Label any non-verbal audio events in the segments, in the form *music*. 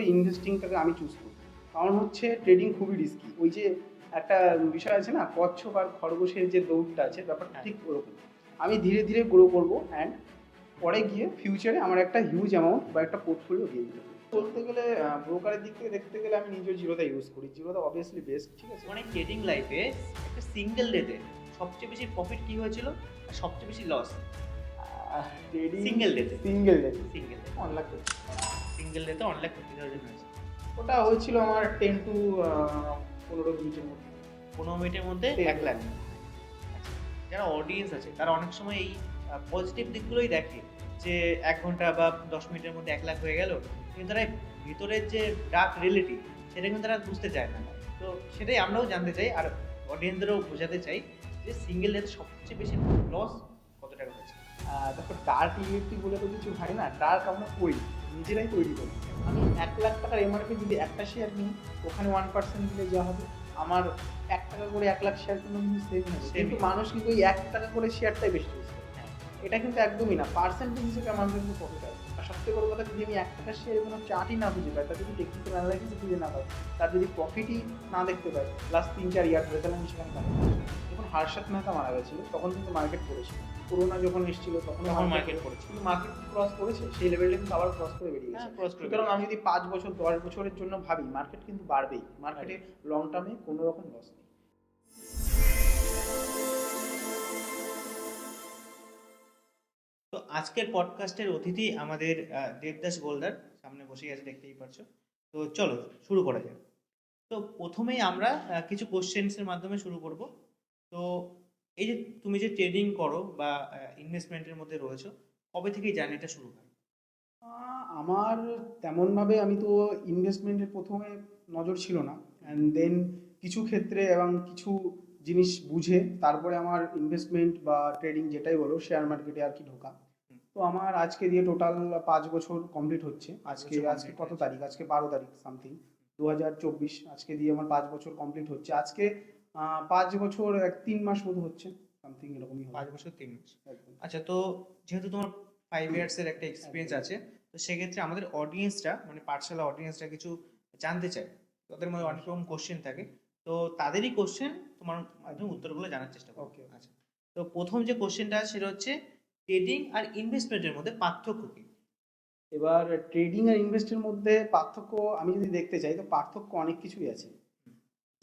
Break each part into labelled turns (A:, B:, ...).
A: ইনভেস্টিংটাকে আমি চুজ করি। কারণ হচ্ছে ট্রেডিং খুবই রিস্কি ওই যে একটা বিষয় আছে না কচ্ছপ আর খরগোশের যে দৌড়টা আছে ব্যাপারটা ঠিক ওরকম। আমি ধীরে ধীরে গ্রো করব অ্যান্ড পরে গিয়ে ফিউচারে আমার একটা হিউজ অ্যামাউন্ট বা একটা পোর্টফোলিও গেইন করব। বলতে গেলে ব্রোকারের দিক থেকে দেখতে গেলে আমি নিজেও জিরোদা ইউজ করি। জিরোদা অবভিয়াসলি বেস্ট ঠিক আছে?
B: মানে ট্রেডিং লাইফে একটা সিঙ্গেল ডেতে সবচেয়ে বেশি প্রফিট কি হয়েছিল? আর সবচেয়ে বেশি লস
A: ট্রেডিং
B: Single day তে?
A: Single day
B: single
A: one lakh
B: single ডেতে অন লাখ ফিফটি থাউজেন্ড হয়েছে।
A: ওটা হয়েছিল আমার টেন টু পনেরো মিনিটের মধ্যে।
B: পনেরো মিনিটের মধ্যে এক লাখ যারা অডিয়েন্স আছে তারা অনেক সময় এই পজিটিভ দিকগুলোই দেখে যে এক ঘণ্টা বা দশ মিনিটের মধ্যে এক লাখ হয়ে গেল। কিন্তু তারা ভিতরের যে ডার্ক রিয়েলিটি সেটা কিন্তু তারা বুঝতে চায় না। তো সেটাই আমরাও জানতে চাই আর অডিয়েন্সদেরও বোঝাতে চাই যে সিঙ্গেল ডেতে সবচেয়ে বেশি লস কত টাকা হয়েছে।
A: দেখো ডার্ক ইলেকট্রিক বলে তো কিছু হয় না। ডার্ক আমরা করি নিজেরাই তৈরি করি আমি এক লাখ টাকার এমআরপি যদি একটা শেয়ার নিই ওখানে ওয়ান পার্সেন্ট দিলে যা হবে। আমার এক টাকা করে এক লাখ শেয়ার কিনলে কিন্তু সেভ হবে কিন্তু মানুষ কিন্তু ওই এক টাকা করে শেয়ারটাই বেশি। এটা কিন্তু একদমই না। পার্সেন্টেজ হিসেবে আমার কিন্তু প্রফিট আছে আর সবথেকে বড় কথা যদি আমি এক টাকার শেয়ার কোনো চার্টই না বুঝে পাই তার যদি টেকনিক্যাল অ্যানালাইসিস বুঝে না পাই তার যদি প্রফিটই না দেখতে পাই লাস্ট তিন চার ইয়ার ধরে তাহলে আমি সেখানে যখন হার্ষদ মেহতা মারা গেছিল তখন কিন্তু মার্কেট পড়েছিল। করোনা যখন এসেছিল তখন
B: মার্কেট পড়েছিল।
A: কিন্তু মার্কেট ক্রস করেছে সেই লেভেলে কিন্তু আবার ক্রস করে বেরিয়ে
B: হ্যাঁ
A: গেছে।
B: ক্রস করে
A: সুতরাং আমি যদি পাঁচ বছর দশ বছরের জন্য ভাবি মার্কেট কিন্তু বাড়বেই। মার্কেটে লং টার্মে কোনো রকম লস নেই।
B: তো আজকের পডকাস্টের অতিথি আমাদের দেবদাস গোলদার। সামনে বসে গেছে দেখতেই পারছ তো চলো, শুরু করা যাক। তো প্রথমেই আমরা কিছু কোশ্চেন্সের মাধ্যমে শুরু করব। তো এই যে তুমি যে ট্রেডিং করো বা ইনভেস্টমেন্টের মধ্যে রয়েছো, কবে থেকে জার্নিটা শুরু হয়?
A: আমার তেমনভাবে আমি তো ইনভেস্টমেন্টের প্রথমে নজর ছিল না। অ্যান্ড দেন কিছু ক্ষেত্রে এবং কিছু জিনিস বুঝে তারপরে আমার ইনভেস্টমেন্ট বা ট্রেডিং যেটাই বলো শেয়ার মার্কেটে আর কি ঢোকা। তো আমার আজকে দিয়ে টোটাল পাঁচ বছর কমপ্লিট হচ্ছে। আজকে আজকে কত তারিখ? আজকে বারো তারিখ সামথিং দু হাজার চব্বিশ আজকে দিয়ে আমার পাঁচ বছর কমপ্লিট হচ্ছে। আজকে পাঁচ বছর এক তিন মাস মতো হচ্ছে। সামথিং এরকমই
B: পাঁচ বছর তিন মাস। আচ্ছা তো যেহেতু তোমার ফাইভ ইয়ার্সের একটা এক্সপিরিয়েন্স আছে তো সেক্ষেত্রে আমাদের অডিয়েন্সরা মানে পাঠশালা অডিয়েন্সরা কিছু জানতে চায় তাদের মধ্যে অনেক রকম কোশ্চেন থাকে। তো তাদেরই কোশ্চেন তোমার মাধ্যমে উত্তরগুলো জানার চেষ্টা করো. আচ্ছা তো প্রথম যে কোশ্চেনটা সেটা হচ্ছে ট্রেডিং আর ইনভেস্টমেন্টের মধ্যে পার্থক্য কি?
A: এবার ট্রেডিং আর ইনভেস্টের মধ্যে পার্থক্য আমি যদি দেখতে চাই তো পার্থক্য অনেক কিছুই আছে।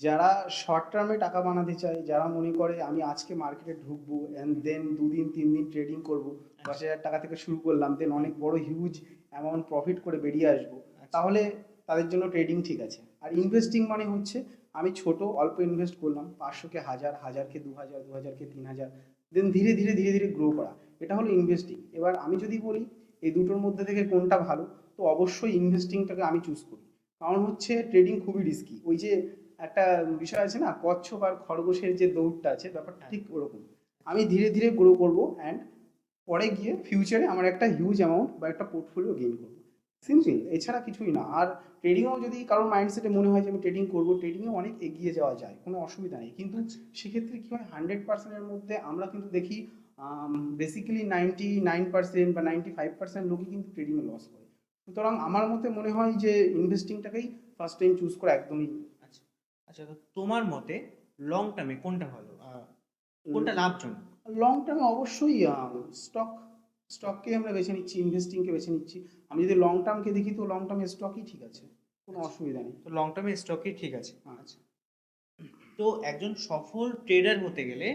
A: যারা শর্ট টার্মে টাকা বানাতে চায় যারা মনে করে আমি আজকে মার্কেটে ঢুকবো অ্যান্ড দেন দুদিন তিন দিন ট্রেডিং করব দশ হাজার টাকা থেকে শুরু করলাম দেন অনেক বড় হিউজ অ্যামাউন্ট প্রফিট করে বেরিয়ে আসব
B: আচ্ছা।
A: তাহলে তাদের জন্য ট্রেডিং ঠিক আছে। আর ইনভেস্টিং মানে হচ্ছে আমি ছোট অল্প ইনভেস্ট করলাম পাঁচশোকে হাজার হাজারকে দু হাজার দু হাজারকে তিন হাজার দেন ধীরে ধীরে ধীরে ধীরে গ্রো করা। এটা হলো ইনভেস্টিং এবার আমি যদি বলি এই দুটোর মধ্যে থেকে কোনটা ভালো তো অবশ্যই ইনভেস্টিংটাকে আমি চুজ করি। কারণ হচ্ছে ট্রেডিং খুবই রিস্কি ওই যে একটা বিষয় আছে না কচ্ছপ আর খরগোশের যে দৌড়টা আছে ব্যাপারটা ঠিক ওরকম। আমি ধীরে ধীরে গ্রো করব অ্যান্ড পরে গিয়ে ফিউচারে আমার একটা হিউজ অ্যামাউন্ট বা একটা পোর্টফোলিও গেইন করব। সিম্পল এছাড়া কিছুই না। আর ট্রেডিংও যদি কারোর মাইন্ডসেটে মনে হয় যে আমি ট্রেডিং করব ট্রেডিংয়ে অনেক এগিয়ে যাওয়া যায় কোনো অসুবিধা নেই। কিন্তু সেক্ষেত্রে কী হয়? হান্ড্রেড পার্সেন্টের মধ্যে আমরা কিন্তু দেখি বেসিক্যালি নাইনটি নাইন পার্সেন্ট বা নাইনটি ফাইভ পার্সেন্ট লোকই কিন্তু ট্রেডিংয়ে লস করে। সুতরাং আমার মতে মনে হয় যে ইনভেস্টিংটাকেই ফার্স্ট টাইম চুজ করা একদমই
B: আচ্ছা আচ্ছা তো তোমার মতে লং টার্মে কোনটা ভালো? কোনটা লাভজনক?
A: লং টার্মে অবশ্যই স্টক স্টককে আমরা বেছে নিচ্ছি ইনভেস্টিংকে বেছে নিচ্ছি। আমি যদি লং টার্মকে দেখি তো লং টার্মে স্টকই ঠিক আছে কোনো অসুবিধা নেই।
B: তো লং টার্মে স্টকই ঠিক আছে।
A: আচ্ছা।
B: তো একজন সফল ট্রেডার হতে গেলে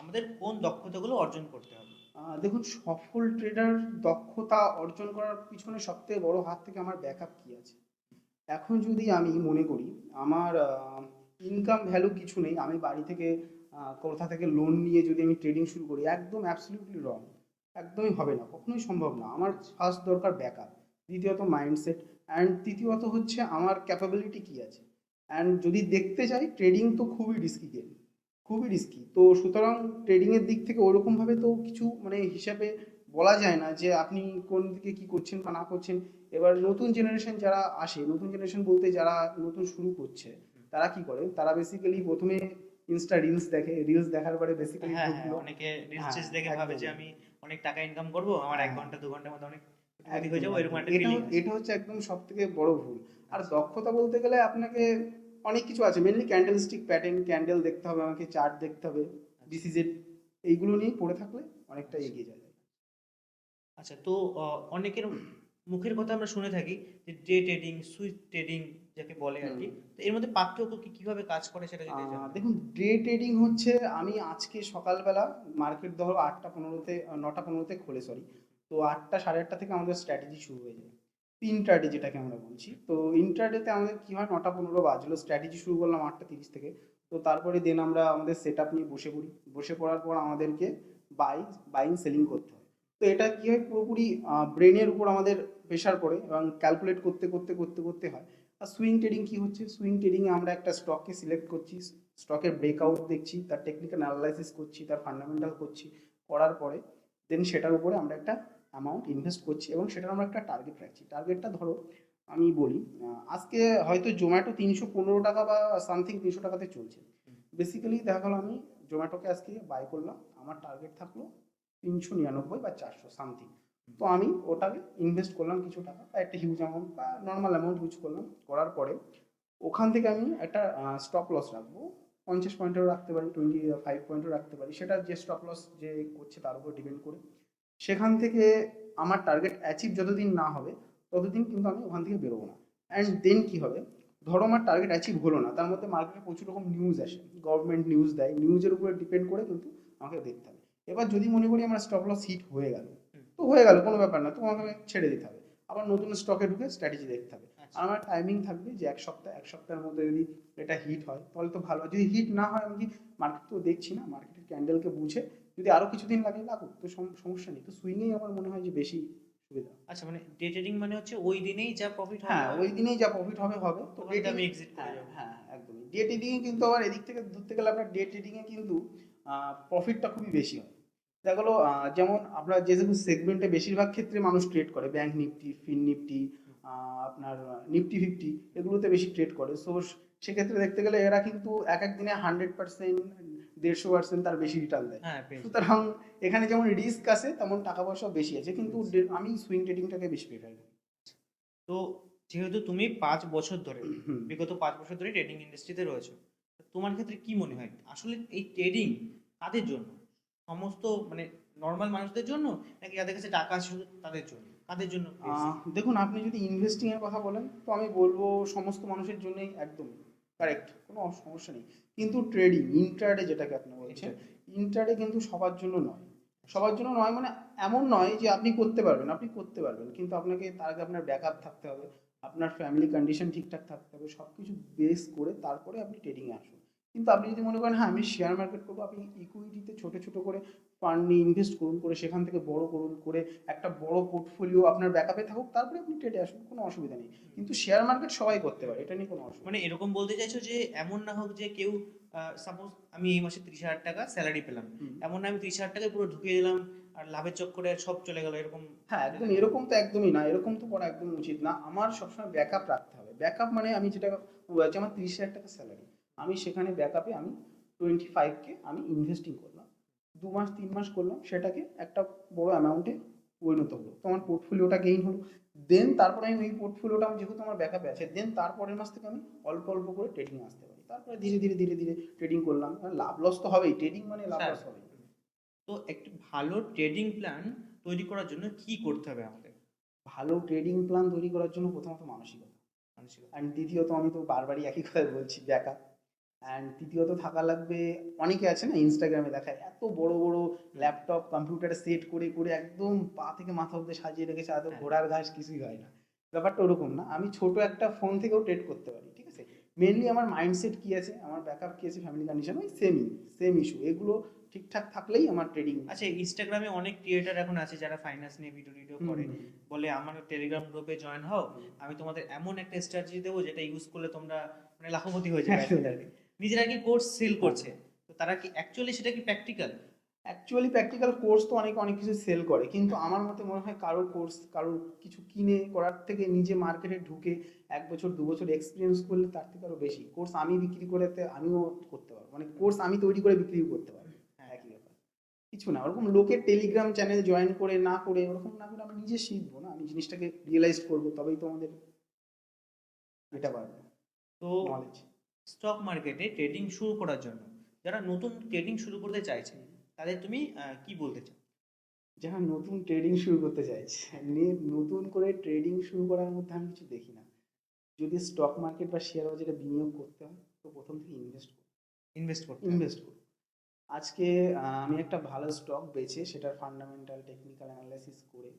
B: আমাদের কোন দক্ষতাগুলো অর্জন করতে হবে?
A: দেখুন, সফল ট্রেডার দক্ষতা অর্জন করার পিছনে সবথেকে বড় হাত থেকে আমার ব্যাকআপ কি আছে? এখন যদি আমি মনে করি, আমার ইনকাম ভ্যালু কিছু নেই, আমি বাড়ি থেকে কোথা থেকে লোন নিয়ে যদি আমি ট্রেডিং শুরু করি, একদম অ্যাবসলিউটলি রং একদমই হবে না, কখনোই সম্ভব না। আমার ফার্স্ট দরকার ব্যাকআপ দ্বিতীয়ত মাইন্ডসেট অ্যান্ড তৃতীয়ত হচ্ছে আমার ক্যাপাবিলিটি কি আছে? অ্যান্ড যদি দেখতে চাই ট্রেডিং তো খুবই রিস্কি গেম খুবই রিস্কি তো সুতরাং ট্রেডিংয়ের দিক থেকে ওরকমভাবে তো কিছু মানে হিসাবে বলা যায় না যে আপনি কোন দিকে কি করছেন বা না করছেন। এবার নতুন জেনারেশন যারা আসে নতুন জেনারেশন বলতে যারা নতুন শুরু করছে তারা কি করে? তারা বেসিক্যালি প্রথমে ইনস্টা রিলস দেখে রিলস দেখার পরে বেসিক্যালি
B: হ্যাঁ হ্যাঁ অনেকে রিলস
A: হ্যাঁ,
B: দেখে ভাবে যে আমি অনেক টাকা ইনকাম করব আমার এক
A: হ্যাঁ।
B: ঘণ্টা দু ঘণ্টার মধ্যে অনেক হয়ে
A: এটা হচ্ছে একদম সব থেকে বড় ভুল। আর দক্ষতা বলতে গেলে আপনাকে অনেক কিছু আছে mainly candlestick pattern candle দেখতে হবে আমাকে চার্ট দেখতে হবে বিসিজেড এইগুলো নিয়ে পড়ে থাকলে অনেকটা এগিয়ে যাবে
B: আচ্ছা তো অনেকের মুখের কথা আমরা শুনে থাকি যে ডে ট্রেডিং সুইচ ট্রেডিং যাকে বলে আর কি। তো এর মধ্যে পার্থক্য কি কীভাবে কাজ করে সেটা যদি
A: দেখুন ডে ট্রেডিং হচ্ছে আমি আজকে সকালবেলা মার্কেট ধরো আটটা পনেরোতে নটা পনেরোতে খোলে সরি তো আটটা সাড়ে আটটা থেকে আমাদের স্ট্র্যাটেজি শুরু হয়ে যায়। ইন্টারডে যেটাকে আমরা বলছি। তো ইন্টারডেতে আমাদের কী হয়? নটা পনেরো বাজলো। স্ট্র্যাটেজি শুরু করলাম আটটা তিরিশ থেকে। তো তারপরে দেন আমরা আমাদের সেট আপ নিয়ে বসে পড়ি। বসে পড়ার পর আমাদেরকে বাই বাইং সেলিং করতে হয়। তো এটা কী হয়? পুরোপুরি ব্রেনের উপর আমাদের প্রেশার পড়ে এবং ক্যালকুলেট করতে করতে করতে করতে হয়। আর সুইং ট্রেডিং কি হচ্ছে? সুইং ট্রেডিংয়ে আমরা একটা স্টককে সিলেক্ট করছি। স্টকের ব্রেকআউট দেখছি, তার টেকনিক্যাল অ্যানালাইসিস করছি, তার ফান্ডামেন্টাল করছি, করার পরে দেন সেটার উপরে আমরা একটা অ্যামাউন্ট ইনভেস্ট করছি এবং সেটার আমরা একটা টার্গেট রাখছি। টার্গেটটা ধরো আমি বলি আজকে হয়তো জোম্যাটো তিনশো পনেরো টাকা বা সামথিং তিনশো টাকাতে চলছে। বেসিক্যালি দেখা গেলো আমি জোম্যাটোকে আজকে বাই করলাম, আমার টার্গেট থাকল তিনশো নিরানব্বই বা চারশো সামথিং তো আমি ওটাকে ইনভেস্ট করলাম কিছু টাকা বা একটা হিউজ অ্যামাউন্ট বা নর্মাল অ্যামাউন্ট ইউজ করলাম, করার পরে ওখান থেকে আমি একটা স্টপ লস রাখব। পঞ্চাশ পয়েন্টেরও রাখতে পারি টোয়েন্টি ফাইভ পয়েন্টও রাখতে পারি। সেটা যে স্টপ লস যে করছে তার উপর ডিপেন্ড করে। সেখান থেকে আমার টার্গেট অ্যাচিভ যতদিন না হবে ততদিন কিন্তু আমি ওখান থেকে বেরোবো না। অ্যান্ড দেন কী হবে? ধরো আমার টার্গেট অ্যাচিভ হলো না তার মধ্যে মার্কেটে প্রচুর রকম নিউজ আসে। গভর্নমেন্ট নিউজ দেয় নিউজের উপরে ডিপেন্ড করে কিন্তু আমাকে দেখতে হবে। এবার যদি মনে করি আমার স্টপ লস হিট হয়ে গেল তো হয়ে গেল কোনো ব্যাপার না তোমাকে ছেড়ে দিতে হবে। আবার নতুন স্টকে ঢুকে স্ট্র্যাটেজি দেখতে হবে।
B: আচ্ছা।
A: আর আমার টাইমিং থাকবে যে এক সপ্তাহ এক সপ্তাহের মধ্যে যদি এটা হিট হয় তাহলে তো ভালো। যদি হিট না হয় আমি কি মার্কেট তো দেখছি না মার্কেটের ক্যান্ডেলকে বুঝে যদি আরও কিছুদিন লাগে লাগুক তো সম- সমস্যা নেই। তো সুইংয়েই আমার মনে হয় যে বেশি সুবিধা।
B: আচ্ছা মানে ডে ট্রেডিং মানে হচ্ছে ওই দিনেই যা প্রফিট
A: হ্যাঁ ওই দিনেই যা প্রফিট হবে হবে তো
B: থেকে আমি এক্সিট করে
A: হ্যাঁ
B: যাব।
A: হ্যাঁ একদমই। ডে ট্রেডিংয়ে কিন্তু আবার এদিক থেকে ধরতে গেলে আপনার ডে ট্রেডিংয়ে কিন্তু প্রফিটটা খুবই বেশি হয়। দেখা গেলো যেমন আপনার যে যেগুলো সেগমেন্টে বেশিরভাগ ক্ষেত্রে মানুষ ট্রেড করে। ব্যাংক নিফটি ফিন নিফটি আপনার নিফটি ফিফটি এগুলোতে বেশি ট্রেড করে। সো সেক্ষেত্রে দেখতে গেলে এরা কিন্তু এক এক দিনে হান্ড্রেড পার্সেন্ট দেড়শো পার্সেন্ট তার বেশি রিটার্ন দেয়।
B: হ্যাঁ
A: সুতরাং এখানে যেমন রিস্ক আছে তেমন টাকা পয়সাও বেশি আছে কিন্তু আমি সুইং ট্রেডিংটাকে বেশি প্রেফার করি।
B: তো যেহেতু তুমি পাঁচ বছর ধরে বিগত পাঁচ বছর ধরে ট্রেডিং ইন্ডাস্ট্রিতে রয়েছো তোমার ক্ষেত্রে কি মনে হয়? আসলে এই ট্রেডিং কাদের জন্য? সমস্ত মানে নর্মাল মানুষদের জন্য নাকি যাদের কাছে টাকা আছে তাদের জন্য? কাদের জন্য
A: দেখুন আপনি যদি ইনভেস্টিং এর কথা বলেন তো আমি বলব সমস্ত মানুষের জন্যই একদম। কারেক্ট কোনো সমস্যা নেই। কিন্তু ট্রেডিং ইন্টারডে যেটাকে আপনি বলছেন ইন্টারডে কিন্তু সবার জন্য নয়। সবার জন্য নয় মানে এমন নয় যে আপনি করতে পারবেন আপনি করতে পারবেন। কিন্তু আপনাকে তার আগে আপনার ব্যাকআপ থাকতে হবে আপনার ফ্যামিলি কন্ডিশন ঠিকঠাক থাকতে হবে সব কিছু বেস করে তারপরে আপনি ট্রেডিংয়ে আসুন। কিন্তু আপনি যদি মনে করেন হ্যাঁ আমি শেয়ার মার্কেট করব আপনি ইকুইটিতে ছোটো ছোটো করে ফান্ড নিয়ে ইনভেস্ট করুন করে সেখান থেকে বড় করুন করে একটা বড় পোর্টফোলিও আপনার ব্যাকআপে থাকুক তারপরে আপনি ট্রেডে আসুন কোনো অসুবিধা নেই। কিন্তু শেয়ার মার্কেট সবাই করতে পারে এটা নিয়ে কোনো অসুবিধা
B: মানে এরকম বলতে চাইছো যে এমন না হোক যে কেউ সাপোজ আমি এই মাসে ত্রিশ হাজার টাকা স্যালারি পেলাম এমন না আমি ত্রিশ হাজার টাকা পুরো ঢুকিয়ে দিলাম আর লাভের চক্করে সব চলে গেল এরকম
A: হ্যাঁ একদম এরকম তো একদমই না এরকম তো করা একদম উচিত না। আমার সবসময় ব্যাকআপ রাখতে হবে। ব্যাকআপ মানে আমি যেটা বলছি আমার তিরিশ হাজার টাকা স্যালারি আমি সেখানে ব্যাকআপে আমি টোয়েন্টি ফাইভকে আমি ইনভেস্টিং করলাম। দু মাস তিন মাস করলাম সেটাকে একটা বড় অ্যামাউন্টে পরিণত হলো। তো আমার পোর্টফোলিওটা গেইন হলো। দেন তারপরে আমি ওই পোর্টফোলিওটা আমি যেহেতু আমার ব্যাকআপে আছে দেন তারপরের মাস থেকে আমি অল্প অল্প করে ট্রেডিং আসতে পারি। তারপরে ধীরে ধীরে ধীরে ধীরে ট্রেডিং করলাম। কারণ লাভ লস তো হবেই। ট্রেডিং মানে লাভ। লস হবেই।
B: তো একটি ভালো ট্রেডিং প্ল্যান তৈরি করার জন্য কি করতে হবে আমাদের
A: ভালো ট্রেডিং প্ল্যান তৈরি করার জন্য প্রথমত মানসিকতা।
B: মানসিকতা।
A: অ্যান্ড দ্বিতীয়ত আমি তো বারবারই একই কথা বলছি ব্যাকআপ অ্যান্ড তৃতীয়ত থাকা লাগবে অনেকে আছে না ইনস্টাগ্রামে দেখায় এত বড় বড় ল্যাপটপ কম্পিউটারে সেট করে করে একদম পা থেকে মাথা অব্দি সাজিয়ে রেখেছে এত
B: হ্যাঁ।
A: ঘোড়ার ঘাস কিছুই হয় না। ব্যাপারটা ওরকম না আমি ছোট একটা ফোন থেকেও ট্রেড করতে পারি ঠিক আছে? মেনলি আমার মাইন্ডসেট কি আছে আমার ব্যাকআপ কি আছে ফ্যামিলি কন্ডিশন ওই সেমই সেম ইস্যু এগুলো ঠিকঠাক থাকলেই আমার ট্রেডিং
B: আচ্ছা ইনস্টাগ্রামে অনেক ক্রিয়েটার এখন আছে যারা ফাইন্যান্স নিয়ে ভিডিও টিডিও করে বলে আমার টেলিগ্রাম গ্রুপে জয়েন হও আমি তোমাদের এমন একটা স্ট্র্যাটেজি দেবো যেটা ইউজ করলে তোমরা মানে লাখপতি হয়ে যাবে। নিজেরা কি কোর্স সেল করছে? তো তারা কি অ্যাকচুয়ালি সেটা কি প্র্যাকটিক্যাল
A: অ্যাকচুয়ালি প্র্যাকটিক্যাল কোর্স তো অনেকে অনেক কিছু সেল করে। কিন্তু আমার মতে মনে হয় কারোর কোর্স কারোর কিছু কিনে করার থেকে নিজে মার্কেটে ঢুকে এক বছর দু বছর এক্সপিরিয়েন্স করলে তার থেকে আরও বেশি। কোর্স আমি বিক্রি করতে আমিও করতে পারব। মানে কোর্স আমি তৈরি করে বিক্রিও করতে পারব। হ্যাঁ একই ব্যাপার। কিছু না ওরকম লোকের টেলিগ্রাম চ্যানেল জয়েন করে না করে ওরকম না করে আমি নিজে শিখব না। আমি জিনিসটাকে রিয়েলাইজ করব তবেই তো আমাদের এটা পারবে
B: তো
A: নলেজ
B: স্টক মার্কেটে ট্রেডিং শুরু করার জন্য। যারা নতুন ট্রেডিং শুরু করতে চাইছে তাদের তুমি কি বলতে চাও?
A: যারা নতুন ট্রেডিং শুরু করতে চাইছে নতুন করে ট্রেডিং শুরু করার মধ্যে আমি কিছু দেখি না। যদি স্টক মার্কেট বা শেয়ার বাজারে বিনিয়োগ করতে হয় তো প্রথম থেকে ইনভেস্ট করো।
B: ইনভেস্ট হবে।
A: ইনভেস্ট করো। আজকে আমি একটা ভালো স্টক বেছে সেটার ফান্ডামেন্টাল টেকনিক্যাল অ্যানালাইসিস করে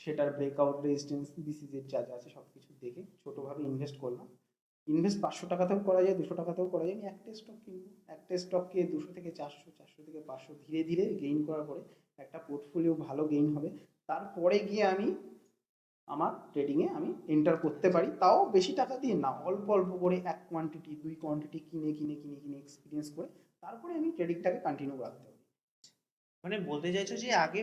A: সেটার ব্রেকআউট রেজিস্ট্যান্স বিসিজের যা যা আছে সব কিছু দেখে ছোটোভাবে ইনভেস্ট করলাম। ইনভেস্ট পাঁচশো টাকাতেও করা যায়, দুশো টাকাতেও করা যায়। একটা স্টক কিনবো। একটা স্টককে দুশো থেকে চারশো চারশো থেকে পাঁচশো ধীরে ধীরে গেইন করার পরে একটা পোর্টফোলিও ভালো গেইন হবে। তারপরে গিয়ে আমি আমার ট্রেডিংয়ে আমি এন্টার করতে পারি। তাও বেশি টাকা দিয়ে না, অল্প অল্প করে এক কোয়ান্টিটি দুই কোয়ান্টিটি কিনে কিনে কিনে কিনে এক্সপিরিয়েন্স করে, তারপরে আমি ট্রেডিংটাকে কন্টিনিউ রাখতে পারি।
B: মানে বলতে চাইছো যে আগে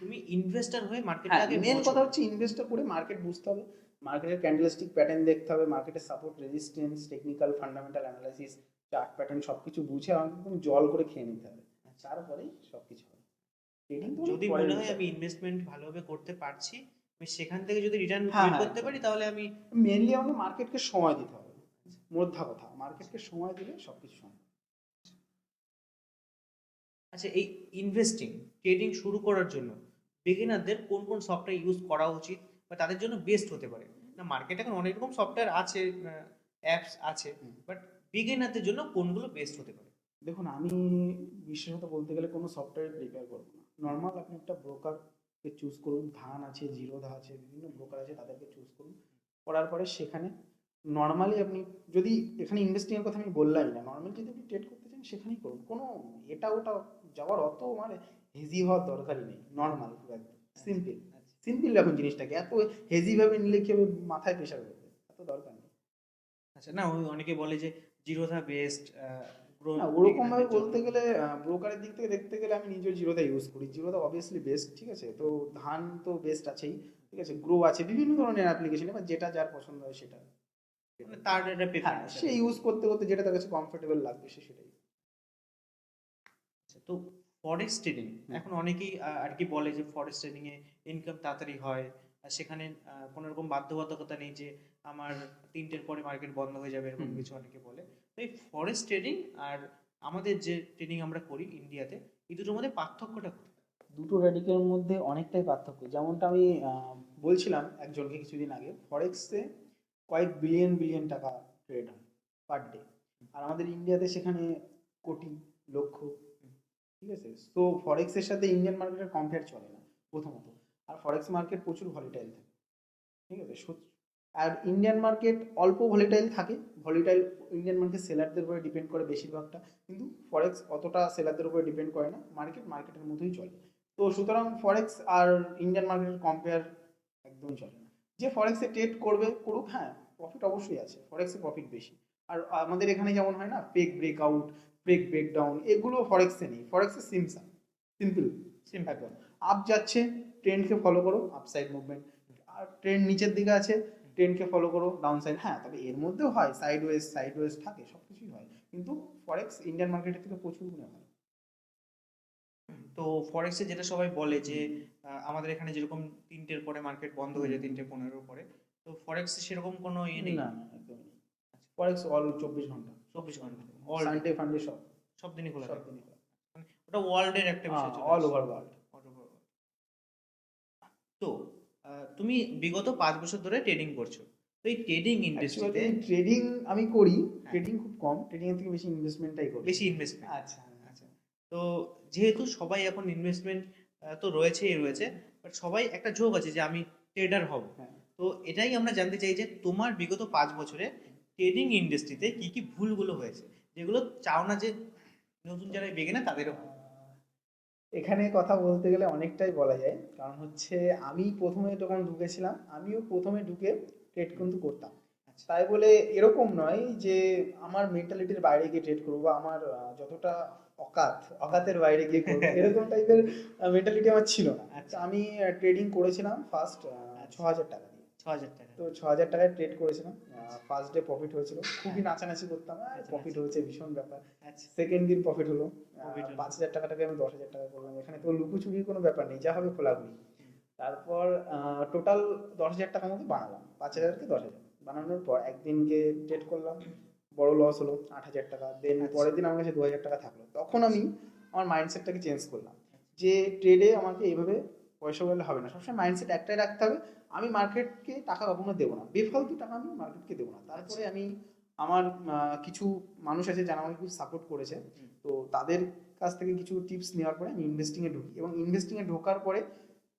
B: তুমি ইনভেস্টর হয়ে মার্কেটে
A: হ্যাঁ মেন কথা হচ্ছে ইনভেস্টর করে মার্কেট বুঝতে হবে। মার্কেটের ক্যান্ডেলস্টিক প্যাটার্ন দেখতে হবে মার্কেটের support resistance technical fundamental analysis chart pattern সব কিছু বুঝে আমার একদম জল করে খেয়ে নিতে হবে। তারপরেই সব কিছু হবে
B: যদি মনে হয় আমি ইনভেস্টমেন্ট ভালোভাবে করতে পারছি আমি সেখান থেকে যদি রিটার্ন
A: হ্যাঁ, হ্যাঁ।
B: করতে পারি তাহলে আমি
A: মেনলি আমাকে মার্কেটকে সময় দিতে হবে। মোদ্দা কথা মার্কেটকে সময় দিলে সব কিছু সম্ভব।
B: আচ্ছা এই ইনভেস্টিং ট্রেডিং শুরু করার জন্য বিগিনারদের কোন কোন সফটওয়্যার ইউজ করা উচিত বা তাদের জন্য বেস্ট হতে পারে? না মার্কেটে এখন অনেক রকম সফটওয়্যার আছে অ্যাপস আছে বাট বিগিনারদের জন্য কোনগুলো বেস্ট হতে পারে?
A: দেখুন আমি বিশেষত বলতে গেলে কোনো সফটওয়্যার প্রিপেয়ার করব না। নর্মাল আপনি একটা ব্রোকারকে চুজ করুন ধান আছে জিরোধা আছে বিভিন্ন ব্রোকার আছে তাদেরকে চুজ করুন। করার পরে সেখানে নর্মালি আপনি যদি এখানে ইনভেস্টিংয়ের কথা আমি বললাম না নর্মালি যদি আপনি ট্রেড করতে চান সেখানেই করুন। কোনো এটা ওটা যাওয়ার অত মানে হেজি হওয়ার দরকারই নেই নর্মাল সিম্পল সিম্পল রাখুন জিনিসটাকে এত হেজিভাবে নিলে কি হবে? মাথায় প্রেশার করবে এত দরকার নেই।
B: আচ্ছা না অনেকে বলে যে জিরোধা বেস্ট
A: ওরকম ভাবে বলতে গেলে ব্রোকারের দিক থেকে দেখতে গেলে আমি নিজেও জিরোদা ইউজ করি। জিরোদা অবভিয়াসলি বেস্ট ঠিক আছে? তো ধান তো বেস্ট আছেই ঠিক আছে? গ্রো আছে বিভিন্ন ধরনের অ্যাপ্লিকেশন এবার যেটা যার পছন্দ হয় সেটা।
B: তার একটা
A: হ্যাঁ
B: প্রেফারেন্স
A: সে ইউজ করতে করতে যেটা তার কাছে কমফোর্টেবল লাগবে সে সেটাই।
B: আচ্ছা, তো ফরেক্স ট্রেডিং এখন অনেকেই আর কি বলে যে ফরেক্স ট্রেডিং এ ইনকাম তাড়াতাড়ি হয় সেখানে কোনো রকম বাধ্যবাধকতা নেই যে আমার তিনটের পরে মার্কেট বন্ধ হয়ে যাবে এরকম কিছু অনেকে বলে। তো এই ফরেক্স ট্রেডিং আর আমাদের যে ট্রেডিং আমরা করি ইন্ডিয়াতে এই দুটোর মধ্যে পার্থক্যটা
A: দুটো রেডিকের মধ্যে অনেকটাই পার্থক্য। যেমনটা আমি বলছিলাম একজনকে কিছুদিন আগে ফরেক্সে কয়েক বিলিয়ন বিলিয়ন টাকা ট্রেড হয় পার ডে আর আমাদের ইন্ডিয়াতে সেখানে কোটি, লক্ষ, ঠিক আছে? তো ফরেক্সের সাথে ইন্ডিয়ান মার্কেটের কম্পেয়ার চলে না, প্রথমত। আর ফরেক্স মার্কেট প্রচুর ভলিটাইল থাকে, ঠিক আছে? আর ইন্ডিয়ান মার্কেট অল্প ভলিটাইল থাকে। ভলিটাইল ইন্ডিয়ান মার্কেট সেলারদের উপরে ডিপেন্ড করে বেশিরভাগটা। কিন্তু ফরেক্স অতটা সেলারদের উপরে ডিপেন্ড করে না। মার্কেট মার্কেটের মতোই চলে। তো সুতরাং ফরেক্স আর ইন্ডিয়ান মার্কেটের কম্পেয়ার একদমই চলে না। যে ফরেক্সে ট্রেড করবে, করুক হ্যাঁ। প্রফিট অবশ্যই আছে ফরেক্সে প্রফিট বেশি। আর আমাদের এখানে যেমন হয় না ফেক ব্রেকআউট ফেক ব্রেকডাউন এগুলো ফরেক্সে নেই। ফরেক্সে সিমসা সিম্পল
B: সিম
A: একদম। আপ যাচ্ছে ট্রেন্ডকে ফলো করো আপসাইড মুভমেন্ট আর ট্রেন্ড নিচের দিকে আছে ট্রেন্ডকে ফলো করো ডাউন সাইড হ্যাঁ তবে এর মধ্যেও হয় সাইড ওয়েজ সাইড ওয়েজ থাকে সব কিছুই হয়। কিন্তু ফরেক্স ইন্ডিয়ান মার্কেটের থেকে প্রচুর গুণে হয়
B: তো ফরেক্সে যেটা সবাই বলে যে আমাদের এখানে যেরকম তিনটের পরে মার্কেট বন্ধ হয়ে যায়, তিনটে পনেরোর পরে তো ফরেক্সে সেরকম কোনো ইয়ে নেই?
A: না একদমই ফরেক্স অল চব্বিশ ঘণ্টা।
B: চব্বিশ ঘণ্টা। অল
A: সানডে ফান্ডে সব।
B: সব দিনই খোলা
A: সব দিনই খোলা।
B: মানে ওটা ওয়ার্ল্ডের একটা বিষয়
A: হ্যাঁ, অল ওভার ওয়ার্ল্ড
B: তো তুমি বিগত পাঁচ বছর ধরে ট্রেডিং করছ। তো এই ট্রেডিং ইন্ডাস্ট্রিতে
A: ট্রেডিং আমি করি
B: হ্যাঁ।
A: ট্রেডিং খুব কম। ট্রেডিং এর থেকে বেশি ইনভেস্টমেন্টটাই করি।
B: বেশি ইনভেস্টমেন্ট
A: আচ্ছা
B: আচ্ছা। তো যেহেতু সবাই এখন ইনভেস্টমেন্ট তো রয়েছেই রয়েছে বাট সবাই একটা ঝোঁক আছে যে আমি ট্রেডার হব।
A: হ্যাঁ।
B: তো এটাই আমরা জানতে চাই যে তোমার বিগত পাঁচ বছরে ট্রেডিং ইন্ডাস্ট্রিতে কি কি ভুলগুলো হয়েছে? যেগুলো চাও না যে নতুন যারা বেগে না তাদেরও
A: এখানে কথা বলতে গেলে অনেকটাই বলা যায়। কারণ হচ্ছে আমি প্রথমে যখন ঢুকেছিলাম আমিও প্রথমে ঢুকে ট্রেড কিন্তু করতাম।
B: আচ্ছা।
A: তাই বলে এরকম নয় যে আমার মেন্টালিটির বাইরে গিয়ে ট্রেড করব বা আমার যতটা অকাত অকাতের বাইরে গিয়ে করব *laughs* এরকম টাইপের মেন্টালিটি আমার ছিল না।
B: আচ্ছা।
A: আমি ট্রেডিং করেছিলাম ফার্স্ট ছ হাজার টাকা দিয়ে
B: ছ হাজার টাকা।
A: তো ছ হাজার টাকায় ট্রেড করেছিলাম। ফার্স্ট ডে প্রফিট হয়েছিল। খুবই নাচানাচি করতাম।
B: আচ্ছা,
A: প্রফিট হয়েছে ভীষণ ব্যাপার।
B: আচ্ছা।
A: সেকেন্ড দিন প্রফিট হলো। পাঁচ হাজার টাকাটাকে আমি দশ হাজার টাকা করলাম। এখানে তো লুকোচুরির কোনো ব্যাপার নেই যা হবে খোলাগুলি তারপর টোটাল দশ হাজার টাকার মতো বানালাম। পাঁচ হাজারকে দশ হাজার। বানানোর পর একদিনকে ট্রেড করলাম। বড় লস হলো আট হাজার টাকা। দেন
B: আচ্ছা।
A: পরের দিন আমার কাছে দু হাজার টাকা থাকল। তখন আমি আমার মাইন্ডসেটটাকে চেঞ্জ করলাম। যে ট্রেডে আমাকে এইভাবে পয়সা বললে হবে না। সবসময় মাইন্ডসেট একটাই রাখতে হবে। আমি মার্কেটকে টাকা কখনো দেবো না। বেফালতু টাকা আমি মার্কেটকে দেবো না। তারপরে আমি আমার কিছু মানুষ আছে যারা আমাকে খুব সাপোর্ট করেছে। তো তাদের কাছ থেকে কিছু টিপস নেওয়ার পরে আমি ইনভেস্টিংয়ে ঢুকি। এবং ইনভেস্টিংয়ে ঢোকার পরে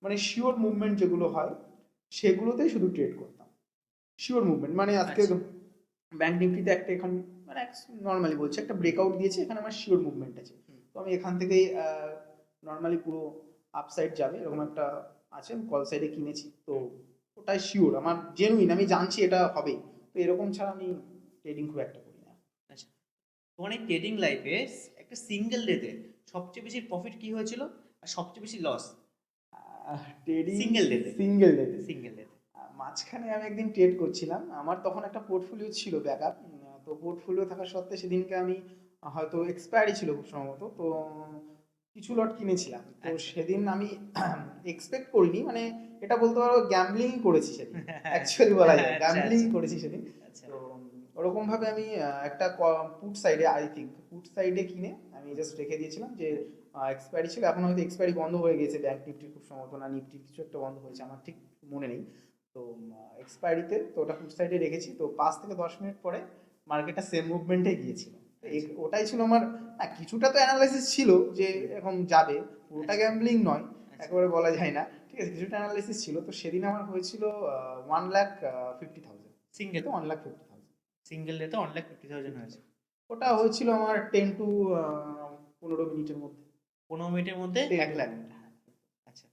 A: মানে শিওর মুভমেন্ট যেগুলো হয় সেগুলোতেই শুধু ট্রেড করতাম। শিওর মুভমেন্ট মানে আজকে
B: আচ্ছা।
A: ব্যাংক নিফটিতে একটা এখন মানে নর্মালি বলছে একটা ব্রেকআউট দিয়েছে এখানে আমার শিওর মুভমেন্ট আছে। তো আমি এখান থেকেই নর্মালি পুরো আপসাইড যাবে এরকম একটা আছে কল সাইডে কিনেছি তো ওটাই শিওর আমার জেনুইন আমি জানছি এটা হবে। তো এরকম ছাড়া আমি ট্রেডিং খুব একটা করি না।
B: আচ্ছা তোমার এই ট্রেডিং লাইফে একটা সিঙ্গেল ডেতে সবচেয়ে বেশি প্রফিট কি হয়েছিল আর সবচেয়ে বেশি লস
A: ট্রেডিং
B: সিঙ্গেল ডেতে
A: সিঙ্গেল ডেতে
B: সিঙ্গেল ডেতে
A: মাঝখানে আমি একদিন ট্রেড করছিলাম আমার তখন একটা পোর্টফোলিও ছিল ব্যাকআপ তো পোর্টফোলিও থাকা সত্ত্বে সেদিনকে আমি হয়তো এক্সপায়ারি ছিল খুব সম্ভবত তো কিছু লট কিনেছিলাম। তো
B: আচ্ছা।
A: সেদিন আমি *clears throat* এক্সপেক্ট করিনি মানে এটা বলতে পারো গ্যাম্বলিং করেছি সেদিন *laughs* অ্যাকচুয়ালি বলা যায়।
B: আচ্ছা,
A: গ্যাম্বলিং
B: আচ্ছা।
A: করেছি সেদিন।
B: আচ্ছা।
A: তো ওরকম ভাবে আমি একটা পুট সাইডে আই থিঙ্ক পুট সাইডে কিনে আমি জাস্ট রেখে দিয়েছিলাম যে এক্সপায়ারি ছিল এখন হয়তো এক্সপায়ারি বন্ধ হয়ে গেছে ব্যাংক নিফটির খুব সম্ভবত না নিফটির কিছু একটা বন্ধ হয়েছে আমার ঠিক মনে নেই। তো এক্সপায়ারিতে তো ওটা পুট সাইডে রেখেছি তো পাঁচ থেকে দশ মিনিট পরে মার্কেটটা সেম মুভমেন্টে গিয়েছিল। ওটাই ছিল আমার না কিছুটা তো অ্যানালাইসিস ছিল যে এখন যাবে পুরোটা গ্যাম্বলিং নয় একেবারে বলা যায় না। ঠিক আছে কিছুটা অ্যানালাইসিস ছিল। তো সেদিন আমার হয়েছিল one lakh fifty thousand
B: single
A: one lakh fifty thousand
B: single ডেতে ওয়ান লাখ ফিফটি থাউজেন্ড হয়েছে।
A: ওটা হয়েছিল আমার টেন টু পনেরো মিনিটের মধ্যে।
B: পনেরো মিনিটের মধ্যে এক লাখ
A: 11।
B: আচ্ছা।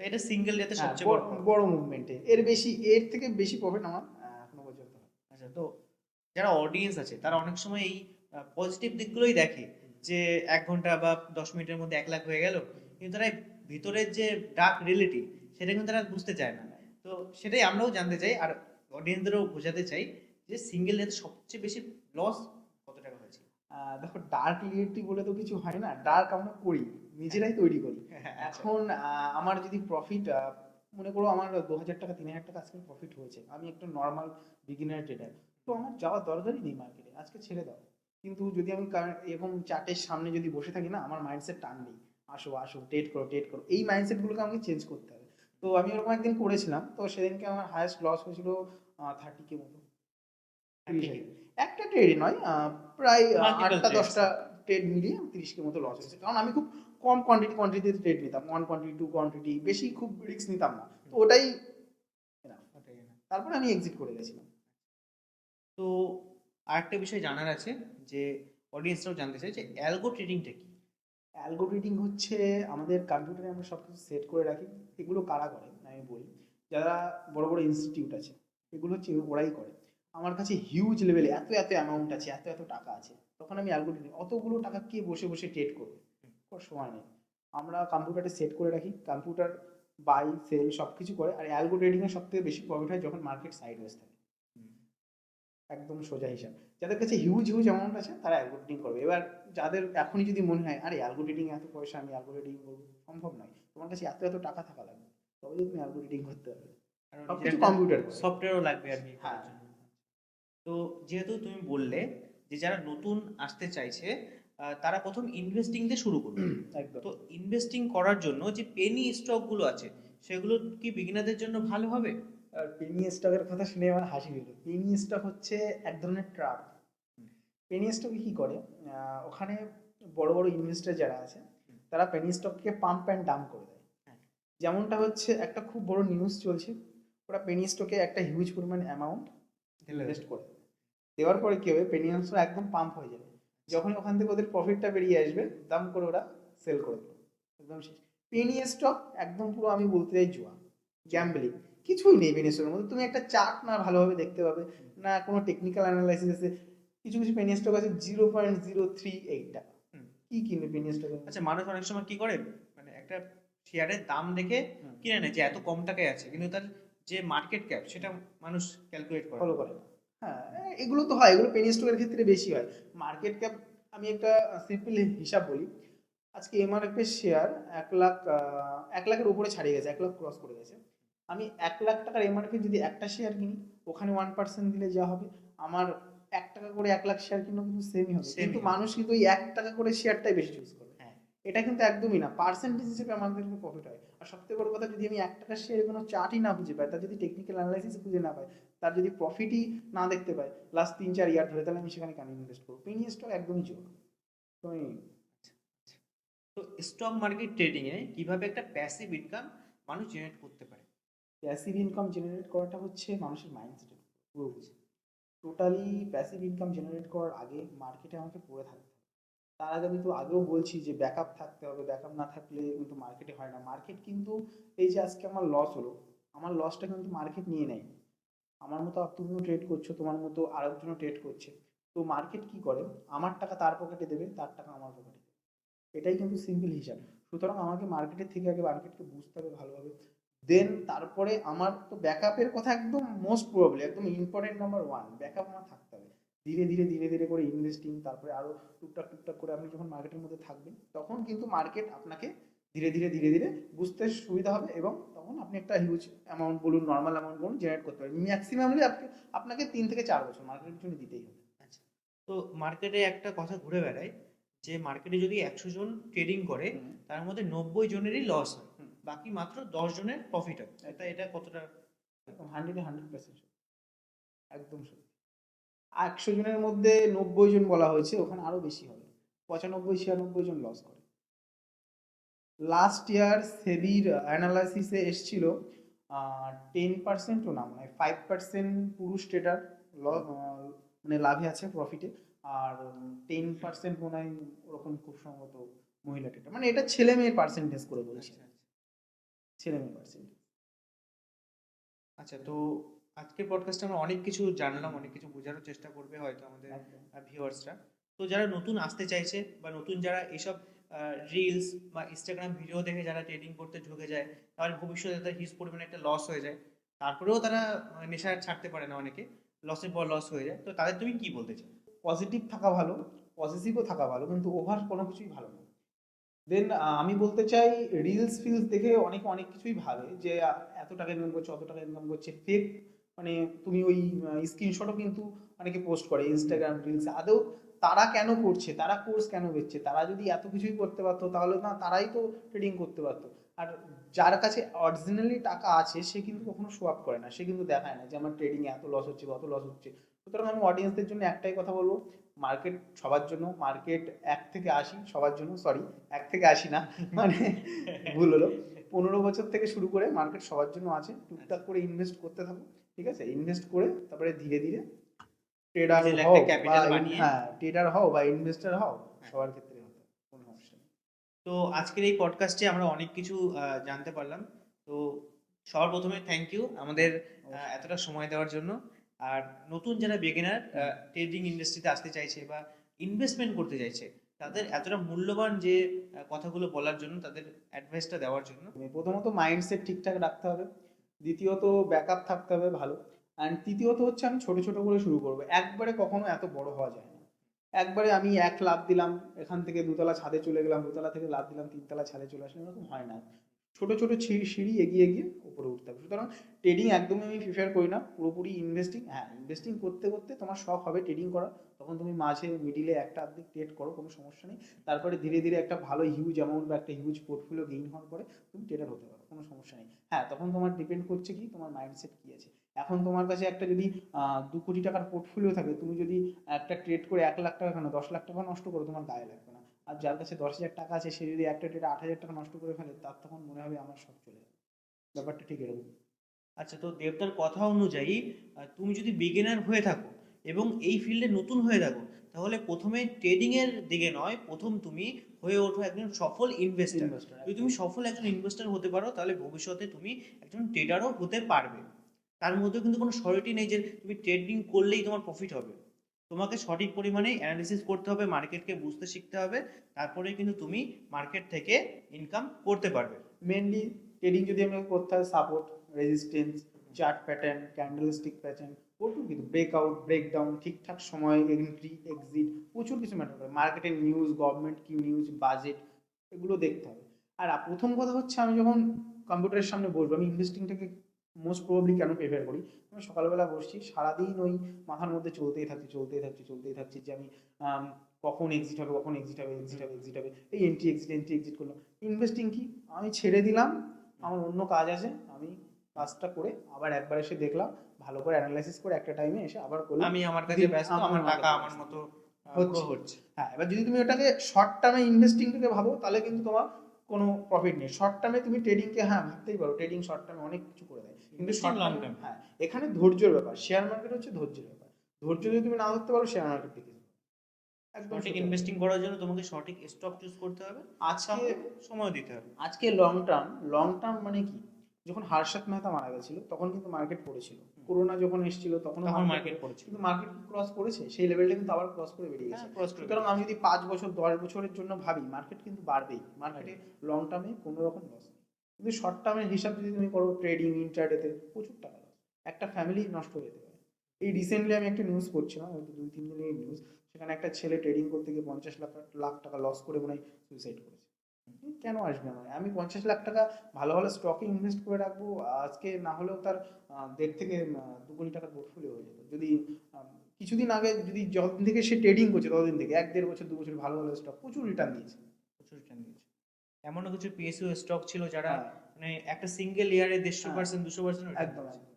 B: তো এটা সিঙ্গেল ডেতে
A: হ্যাঁ,
B: সবচেয়ে
A: বড়-
B: বড়
A: বড় মুভমেন্টে এর বেশি এর থেকে বেশি প্রফিট আমার এখনও পর্যন্ত
B: আচ্ছা তো যারা অডিয়েন্স আছে তারা অনেক সময় এই পজিটিভ দিকগুলোই দেখে যে এক ঘণ্টা বা দশ মিনিটের মধ্যে এক লাখ হয়ে গেল। কিন্তু তারা ভিতরের যে ডার্ক রিয়েলিটি সেটা কিন্তু তারা বুঝতে চায় না। তো সেটাই আমরাও জানতে চাই আর অডিয়েন্সদেরও বোঝাতে চাই যে সিঙ্গেল ডেতে সবচেয়ে বেশি লস কত টাকা হয়েছে।
A: দেখো ডার্ক রিয়েলিটি বলে তো কিছু হয় না ডার্ক আমরা করি নিজেরাই তৈরি করি। *laughs*
B: আচ্ছা।
A: এখন আমার যদি প্রফিট মনে করো আমার দু হাজার টাকা তিন হাজার টাকা আজকে প্রফিট হয়েছে। আমি একটা নর্মাল বিগিনার ট্রেডার তো আমার যাওয়ার দরকারই নেই মার্কেটে আজকে ছেড়ে দাও। কিন্তু যদি আমি এরকম চার্টের সামনে যদি বসে থাকি না আমার মাইন্ডসেট টান নেই। আসো আসো ট্রেড করো ট্রেড করো। এই মাইন্ডসেটগুলোকে আমাকে চেঞ্জ করতে হবে। তো আমি ওরকম একদিন করেছিলাম তো সেদিনকে আমার হায়েস্ট লস হয়েছিল থার্টি কে মতো। একটা ট্রেডই নয় প্রায় আটটা দশটা ট্রেড মিলিয়ে তিরিশ কে মতো লস হয়েছে। কারণ আমি খুব কম কোয়ান্টিটি কোয়ান্টিটিতে ট্রেড নিতাম। ওয়ান কোয়ান্টিটি টু কোয়ান্টিটি বেশি খুব রিস্ক নিতাম না। তো ওটাই তারপরে আমি এক্সিট করে গেছিলাম।
B: তো আরেকটা বিষয় জানার আছে যে অডিয়েন্সরাও জানতে চাই যে অ্যালগো ট্রেডিংটা কি?
A: অ্যালগো ট্রেডিং হচ্ছে আমাদের কম্পিউটারে আমরা সব কিছু সেট করে রাখি। এগুলো কারা করে? আমি বলি। যারা বড় বড় ইনস্টিটিউট আছে, এগুলো হচ্ছে ওরাই করে। আমার কাছে হিউজ লেভেলে এত এত অ্যামাউন্ট আছে, এত এত টাকা আছে। তখন আমি অ্যালগো ট্রেডিং অতগুলো টাকা কে বসে বসে ট্রেড করবে? সময় নেই। আমরা কম্পিউটারে সেট করে রাখি। কম্পিউটার বাই সেল সব কিছু করে। আর অ্যালগো ট্রেডিংয়ে সব থেকে বেশি প্রফিট হয় যখন মার্কেট সাইডওয়েজ থাকে। একদম সোজা হিসাব। যাদের কাছে হিউজ হিউজ অ্যামাউন্ট আছে তারা অ্যালগো করবে। এবার যাদের এখনই যদি মনে হয় আরে অ্যালগো ট্রেডিং এত পয়সা আমি অ্যালগো ট্রেডিং করব। সম্ভব নয়। তোমার কাছে এত এত টাকা থাকা লাগবে। তবে তুমি অ্যালগো ট্রেডিং করতে পারবে। সব কিছু কম্পিউটার
B: সফটওয়্যারও লাগবে আর কি
A: হ্যাঁ।
B: তো যেহেতু তুমি বললে যে যারা নতুন আসতে চাইছে তারা প্রথম ইনভেস্টিং দিয়ে শুরু করবে। *clears throat* তো ইনভেস্টিং করার জন্য যে পেনি স্টকগুলো আছে সেগুলো কি বিগিনারদের জন্য ভালো হবে?
A: আর পেনি স্টকের কথা শুনে আমার হাসি পেল পেনি স্টক হচ্ছে এক ধরনের ট্রাপ পেনি স্টকে কি করে? ওখানে বড় বড় ইনভেস্টর যারা আছে তারা পেনি স্টককে পাম্প অ্যান্ড ডাম করে দেয়। যেমনটা হচ্ছে একটা খুব বড় নিউজ চলছে ওরা পেনি স্টকে একটা হিউজ পরিমাণ অ্যামাউন্ট ইনভেস্ট করে দেবে দেওয়ার পরে কি হবে? পেনি স্টক একদম পাম্প হয়ে যাবে। যখন ওখান থেকে ওদের প্রফিটটা বেরিয়ে আসবে দাম করে ওরা সেল করে দেবে। একদম শেষ। পেনি স্টক একদম পুরো আমি বলতে চাই জুয়া গ্যাম্বলিং কিছুই নেই পেনি স্টকের মধ্যে। তুমি একটা চার্ট না ভালোভাবে দেখতে পাবে না কোনো টেকনিক্যাল অ্যানালাইসিস আছে কিছু কিছু পেনি স্টক আছে zero point zero three eight টাকা।
B: হুম।
A: কি কিনবে পেনি স্টকে
B: আচ্ছা মানুষ অনেক সময় কি করে? মানে একটা শেয়ারের দাম দেখে কিনে নেয় যে এত কম টাকায় আছে কিন্তু তার যে মার্কেট ক্যাপ সেটা মানুষ ক্যালকুলেট করে।
A: ফলো করে হ্যাঁ এগুলো তো হয় এগুলো পেনি স্টকের ক্ষেত্রে বেশি হয়। মার্কেট ক্যাপ আমি একটা সিম্পল হিসাব বলি। আজকে এমআরএফ এর শেয়ার এক লাখ এক লাখের উপরে ছাড়িয়ে গেছে এক লাখ ক্রস করে গেছে। আমি এক লাখ টাকার এমআরএফ যদি একটা শেয়ার কিনি ওখানে ওয়ান পার্সেন্ট দিলে যা হবে। আমার এক টাকা করে এক লাখ শেয়ার কিনলেও কিন্তু সেমই হবে। কিন্তু মানুষ কিন্তু ওই এক টাকা করে শেয়ারটাই বেশি চুজ করে।
B: হ্যাঁ।
A: এটা কিন্তু একদমই না। পার্সেন্টেজ হিসেবে আমাদের প্রফিট হয়। আর সবথেকে বড় কথা যদি আমি এক টাকার শেয়ারে কোনো চার্টই না খুঁজে পাই তার যদি টেকনিক্যাল অ্যানালাইসিস খুঁজে না পাই তার যদি প্রফিটই না দেখতে পাই লাস্ট তিন চার ইয়ার ধরে তাহলে আমি সেখানে কেন ইনভেস্ট করব? পেনি স্টক একদমই চোখ তো
B: তো স্টক মার্কেট ট্রেডিংয়ে কীভাবে একটা প্যাসিভ ইনকাম মানুষ জেনারেট করতে পারে?
A: প্যাসিভ ইনকাম জেনারেট করাটা হচ্ছে মানুষের মাইন্ডসেটের পুরো টোটালি প্যাসিভ ইনকাম জেনারেট করার আগে মার্কেটে আমাকে পড়ে থাকতে হবে। তার আগে আমি তো আগেও বলছি যে ব্যাকআপ থাকতে হবে ব্যাকআপ না থাকলে কিন্তু মার্কেটে হয় না। মার্কেট কিন্তু এই যে আজকে আমার লস হলো, আমার লসটা কিন্তু মার্কেট নিয়ে নেয়। আমার মতো তুমিও ট্রেড করছ, তোমার মতো আরেকজনও ট্রেড করছে। তো মার্কেট কি করে? আমার টাকা তার পকেটে দেবে, তার টাকা আমার পকেটে দেবে। এটাই কিন্তু সিম্পল হিসাব। সুতরাং আমাকে মার্কেটের থেকে আগে মার্কেটকে বুঝতে হবে ভালোভাবে। দেন তারপরে আমার তো ব্যাকআপের কথা একদম মোস্ট প্রবলি একদম ইম্পর্টেন্ট নাম্বার ওয়ান ব্যাকআপ আমার থাকতে হবে। ধীরে ধীরে ধীরে ধীরে করে ইনভেস্টিং তারপরে আরও টুকটাক টুকটাক করে আপনি যখন মার্কেটের মধ্যে থাকবেন তখন কিন্তু মার্কেট আপনাকে ধীরে ধীরে ধীরে ধীরে বুঝতে সুবিধা হবে এবং তখন আপনি একটা হিউজ অ্যামাউন্ট বলুন নর্মাল অ্যামাউন্ট বলুন জেনারেট করতে পারবেন। ম্যাক্সিমামলি আপনি আপনাকে তিন থেকে চার বছর মার্কেটের পিছনে দিতেই হবে।
B: আচ্ছা তো মার্কেটে একটা কথা ঘুরে বেড়ায় যে মার্কেটে যদি একশো জন ট্রেডিং করে তার মধ্যে নব্বই জনেরই লস হয়। বাকি মাত্র দশ জনের প্রফিট হয় এটা এটা কতটা?
A: হান্ড্রেডে হান্ড্রেড পার্সেন্ট একদম সত্যি। একশো জনের মধ্যে নব্বই জন বলা হয়েছে ওখানে আরও বেশি হবে। পঁচানব্বই ছিয়ানব্বই জন লস করে। লাস্ট ইয়ার সেবির অ্যানালাইসিসে এসছিল টেন পার্সেন্টও না মানে ফাইভ পার্সেন্ট পুরুষ ট্রেডার মানে লাভে আছে প্রফিটে আর টেন পার্সেন্ট মনে হয় ওরকম খুব সম্ভবত মহিলা ট্রেডার মানে এটা ছেলে মেয়ের পার্সেন্টেজ করে বলছি। ছেলে মেয়ের পার্সেন্টেজ
B: আচ্ছা তো আজকের পডকাস্টে আমরা অনেক কিছু জানলাম অনেক কিছু বোঝানোর চেষ্টা করবে হয়তো আমাদের ভিউয়ার্সরা তো যারা নতুন আসতে চাইছে বা নতুন যারা এসব রিলস বা ইনস্টাগ্রাম ভিডিও দেখে যারা ট্রেডিং করতে ঢুকে যায় তাহলে ভবিষ্যতে তাদের হিউজ পরিমাণে একটা লস হয়ে যায়। তারপরেও তারা আহ, নেশা ছাড়তে পারে না অনেকে লসের পর লস হয়ে যায়। তো তাদের তুমি কি বলতে চাও?
A: পজিটিভ থাকা ভালো পজিটিভও থাকা ভালো কিন্তু ওভার কোনো কিছুই ভালো না। দেন আমি বলতে চাই রিলস ফিলস দেখে অনেকে অনেক কিছুই ভাবে যে এত টাকা ইনকাম করছে, অত টাকা ইনকাম করছে। ফেক মানে তুমি ওই স্ক্রিনশটও কিন্তু অনেকে পোস্ট করে ইনস্টাগ্রাম রিলস আদৌ তারা কেন করছে? তারা কোর্স কেন বেচছে? তারা যদি এত কিছুই করতে পারতো, তাহলে না, তারাই তো ট্রেডিং করতে পারতো। আর যার কাছে অরিজিনালি টাকা আছে, সে কিন্তু কখনো শো আপ করে না, সে কিন্তু দেখায় না যে, আমার ট্রেডিং এত লস হচ্ছে কত লস হচ্ছে। সুতরাং আমি অডিয়েন্সদের জন্য একটাই কথা বলব মার্কেট সবার জন্য মার্কেট এক থেকে আশি সবার জন্য সরি এক থেকে আশি না মানে ভুল হলো। পনেরো বছর থেকে শুরু করে মার্কেট সবার জন্য আছে টুকটাক করে ইনভেস্ট করতে থাকো ঠিক আছে? ইনভেস্ট করে তারপরে ধীরে ধীরে ট্রেডার হও বা in- হ্যাঁ ট্রেডার হও বা ইনভেস্টার হও সবার ক্ষেত্রে কোনো সমস্যা নেই।
B: তো আজকের এই পডকাস্টে আমরা অনেক কিছু জানতে পারলাম। তো সবার প্রথমে থ্যাংক ইউ আমাদের এতটা সময় দেওয়ার জন্য। আর নতুন যারা বিগিনার ট্রেডিং ইন্ডাস্ট্রিতে আসতে চাইছে বা ইনভেস্টমেন্ট করতে চাইছে, তাদের এতটা মূল্যবান যে কথাগুলো বলার জন্য, তাদের অ্যাডভাইসটা দেওয়ার জন্য
A: প্রথমত মাইন্ডসেট ঠিকঠাক রাখতে হবে। দ্বিতীয়ত ব্যাকআপ থাকতে হবে ভালো। অ্যান্ড তৃতীয়ত হচ্ছে আমি ছোট ছোট করে শুরু করব। একবারে কখনো এত বড় হওয়া যায় না। একবারে আমি এক লাভ দিলাম, এখান থেকে দুতলা ছাদে চলে গেলাম, দুতলা থেকে লাভ দিলাম, তিনতলা ছাদে চলে আসলাম, এরকম হয় না। ছোট ছোটো সিঁড়ি সিঁড়ি এগিয়ে এগিয়ে উপরে উঠতে হবে। সুতরাং ট্রেডিং একদমই আমি প্রিফার করি না, পুরোপুরি ইনভেস্টিং হ্যাঁ ইনভেস্টিং করতে করতে তোমার শখ হবে ট্রেডিং করা। তখন তুমি মাঝে মিডিলে একটা আর্ধেক ট্রেড করো, কোনো সমস্যা নেই। তারপরে ধীরে ধীরে একটা ভালো হিউজ অ্যামাউন্ট বা একটা হিউজ পোর্টফোলিও গেইন হওয়ার পরে তুমি ট্রেডার হতে পারো, কোনো সমস্যা নেই। হ্যাঁ তখন তোমার ডিপেন্ড করছে কি? তোমার মাইন্ডসেট কী আছে? এখন তোমার কাছে একটা যদি দু কোটি টাকার পোর্টফোলিও থাকে, তুমি যদি একটা ট্রেড করে এক লাখ টাকা কেন, দশ লাখ টাকা নষ্ট করো, তোমার গায়ে লাগবে আর যার কাছে দশ হাজার টাকা আছে সে যদি একটা ট্রেডে আট হাজার টাকা নষ্ট করে ফেলে তার তখন মনে হবে আমার সব চলে যাবে। ব্যাপারটা ঠিক এরকম।
B: আচ্ছা তো দেবতার কথা অনুযায়ী তুমি যদি বিগিনার হয়ে থাকো এবং এই ফিল্ডে নতুন হয়ে থাকো তাহলে প্রথমে ট্রেডিং এর দিকে নয় প্রথম তুমি হয়ে ওঠো একজন সফল ইনভেস্টার
A: ইনভেস্টার
B: যদি তুমি সফল একজন ইনভেস্টার হতে পারো তাহলে ভবিষ্যতে তুমি একজন ট্রেডারও হতে পারবে। তার মধ্যে কিন্তু কোনো সরিটি নেই যে তুমি ট্রেডিং করলেই তোমার প্রফিট হবে। তোমাকে সঠিক পরিমাণে অ্যানালিসিস করতে হবে মার্কেটকে বুঝতে শিখতে হবে, তারপরে কিন্তু তুমি মার্কেট থেকে ইনকাম করতে পারবে।
A: মেনলি ট্রেডিং যদি আমাকে করতে হয় support resistance chart pattern candlestick pattern প্রচুর কিন্তু ব্রেকআউট ব্রেকডাউন ঠিকঠাক সময় এন্ট্রি এক্সিট প্রচুর কিছু ম্যাটার করে। মার্কেটের নিউজ গভর্নমেন্ট কি নিউজ বাজেট এগুলো দেখতে হবে। আর প্রথম কথা হচ্ছে আমি যখন কম্পিউটারের সামনে বসবো, আমি ইনভেস্টিংটাকে মোস্ট প্রবলি কেন প্রেফার করি? আমি সকালবেলা বসছি সারাদিন ওই মাথার মধ্যে চলতেই থাকছে চলতেই থাকছে চলতেই থাকছে যে আমি কখন এক্সিট হবে কখন এক্সিট হবে এক্সিট হবে এক্সিট হবে। এই এন্ট্রি এক্সিট এন্ট্রি এক্সিট করলাম। ইনভেস্টিং কি? আমি ছেড়ে দিলাম আমার অন্য কাজ আছে আমি কাজটা করে আবার একবার এসে দেখলাম ভালো করে অ্যানালাইসিস করে একটা টাইমে এসে আবার করলাম।
B: আমি আমার কাছে ব্যস্ত
A: আমার
B: টাকা আমার মতো
A: হচ্ছে।
B: হচ্ছে।
A: হ্যাঁ এবার যদি তুমি ওটাকে শর্ট টার্মে ইনভেস্টিংটাকে ভাবো তাহলে কিন্তু তোমার কোনো প্রফিট নেই। শর্ট টার্মে তুমি ট্রেডিংকে হ্যাঁ ভাবতেই পারো ট্রেডিং শর্ট টার্মে অনেক কিছু করে দেয়। কিন্তু শর্ট
B: long
A: টার্ম হ্যাঁ এখানে ধৈর্যের ব্যাপার শেয়ার মার্কেট হচ্ছে ধৈর্যের ব্যাপার। ধৈর্য যদি তুমি না ধরতে পারো শেয়ার মার্কেট থেকে একদম
B: সঠিক ইনভেস্টিং করার জন্য তোমাকে সঠিক স্টক চুজ করতে হবে।
A: আজকে
B: সময় দিতে হবে।
A: আজকে লং টার্ম লং টার্ম মানে কি? যখন হর্ষদ মেহতা মারা গেছিল তখন কিন্তু মার্কেট পড়েছিল। করোনা যখন এসেছিল তখন
B: মার্কেট পড়েছিল।
A: কিন্তু মার্কেট ক্রস করেছে? সেই লেভেলটা কিন্তু আবার ক্রস করে বেরিয়ে গেছে।
B: হ্যাঁ, করে
A: সুতরাং আমি যদি পাঁচ বছর দশ বছরের জন্য ভাবি মার্কেট কিন্তু বাড়বেই। মার্কেটে লং টার্মে কোনো রকম লস কিন্তু শর্ট টার্মের হিসাব যদি তুমি করো ট্রেডিং ইন্টারডেতে প্রচুর টাকা একটা ফ্যামিলি নষ্ট হয়ে যেতে পারে। এই রিসেন্টলি আমি একটা নিউজ পড়ছিলাম দুই তিন দিনের নিউজ সেখানে একটা ছেলে ট্রেডিং করতে গিয়ে পঞ্চাশ লাখ লাখ টাকা লস করে মনে হয় সুইসাইড করেছে। কেন আসবে আমার আমি পঞ্চাশ লাখ টাকা ভালো ভালো স্টকে ইনভেস্ট করে রাখব, আজকে না হলেও তার দেড় থেকে দু কোটি টাকার পোর্টফোলিও হয়ে যেত। যদি কিছুদিন আগে যদি যতদিন থেকে সে ট্রেডিং করছে, ততদিন থেকে, এক দেড় বছর, দু বছর ভালো ভালো স্টক প্রচুর রিটার্ন দিয়েছে।
B: প্রচুর রিটার্ন দিয়েছে। এমনও কিছু পিএসইউ স্টক ছিল যারা
A: হ্যাঁ,
B: মানে একটা সিঙ্গেল ইয়ারে দেড়শো
A: হ্যাঁ।
B: পার্সেন্ট দুশো পার্সেন্ট
A: একদম একদম।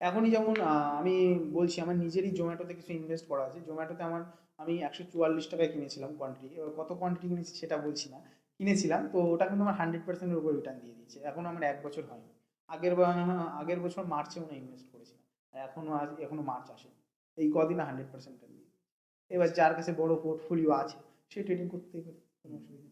A: এখনই যেমন আমি বলছি আমার নিজেরই জোম্যাটোতে কিছু ইনভেস্ট করা আছে। জোম্যাটোতে আমার আমি একশো চুয়াল্লিশ টাকায় কিনেছিলাম কোয়ান্টিটি এবার কত কোয়ান্টিটি কিনেছি সেটা বলছি না। কিনেছিলাম তো ওটা কিন্তু আমার হান্ড্রেড পার্সেন্টের উপর রিটার্ন দিয়ে দিচ্ছে এখন আমার এক বছর হয়নি। আগের আগের বছর মার্চে মনে ইনভেস্ট করেছিলাম। আর এখনও আজ এখনও মার্চ আসে। এই কদিনে হান্ড্রেড পার্সেন্ট দিয়ে। এবার যার কাছে বড় পোর্টফোলিও আছে সে ট্রেডিং করতেই পারে কোনো অসুবিধা নেই।